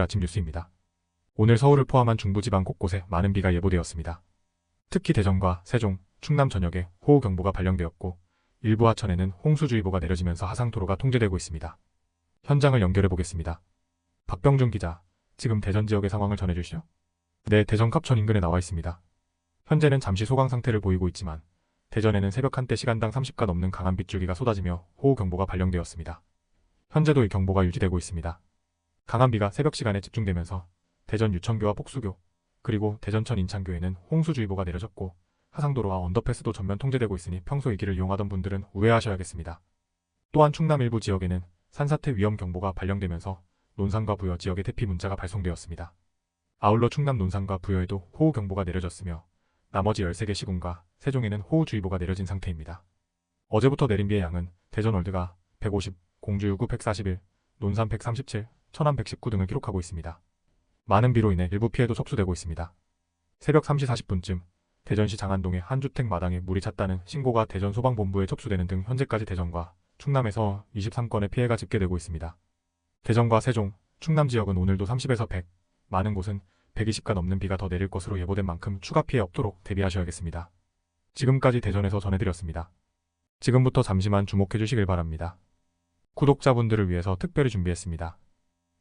아침 뉴스입니다. 오늘 서울을 포함한 중부지방 곳곳에 많은 비가 예보되었습니다. 특히 대전과 세종, 충남 전역에 호우경보가 발령되었고 일부 하천에는 홍수주의보가 내려지면서 하상도로가 통제되고 있습니다. 현장을 연결해 보겠습니다. 박병준 기자, 지금 대전 지역의 상황을 전해주시죠. 네, 대전 갑천 인근에 나와 있습니다. 현재는 잠시 소강 상태를 보이고 있지만 대전에는 새벽 한때 시간당 30가 넘는 강한 빗줄기가 쏟아지며 호우경보가 발령되었습니다. 현재도 이 경보가 유지되고 있습니다. 강한 비가 새벽 시간에 집중되면서 대전 유천교와 폭수교, 그리고 대전천 인창교에는 홍수주의보가 내려졌고 하상도로와 언더패스도 전면 통제되고 있으니 평소 이 길을 이용하던 분들은 우회하셔야겠습니다. 또한 충남 일부 지역에는 산사태 위험 경보가 발령되면서 논산과 부여 지역에 대피 문자가 발송되었습니다. 아울러 충남 논산과 부여에도 호우 경보가 내려졌으며 나머지 13개 시군과 세종에는 호우주의보가 내려진 상태입니다. 어제부터 내린 비의 양은 대전 월드가 150, 공주 유구 141, 논산 137, 천안 119 등을 기록하고 있습니다. 많은 비로 인해 일부 피해도 접수되고 있습니다. 새벽 3시 40분쯤 대전시 장안동의 한 주택 마당에 물이 찼다는 신고가 대전 소방본부에 접수되는 등 현재까지 대전과 충남에서 23건의 피해가 집계되고 있습니다. 대전과 세종, 충남 지역은 오늘도 30에서 100, 많은 곳은 120가 넘는 비가 더 내릴 것으로 예보된 만큼 추가 피해 없도록 대비하셔야겠습니다. 지금까지 대전에서 전해드렸습니다. 지금부터 잠시만 주목해 주시길 바랍니다. 구독자분들을 위해서 특별히 준비했습니다.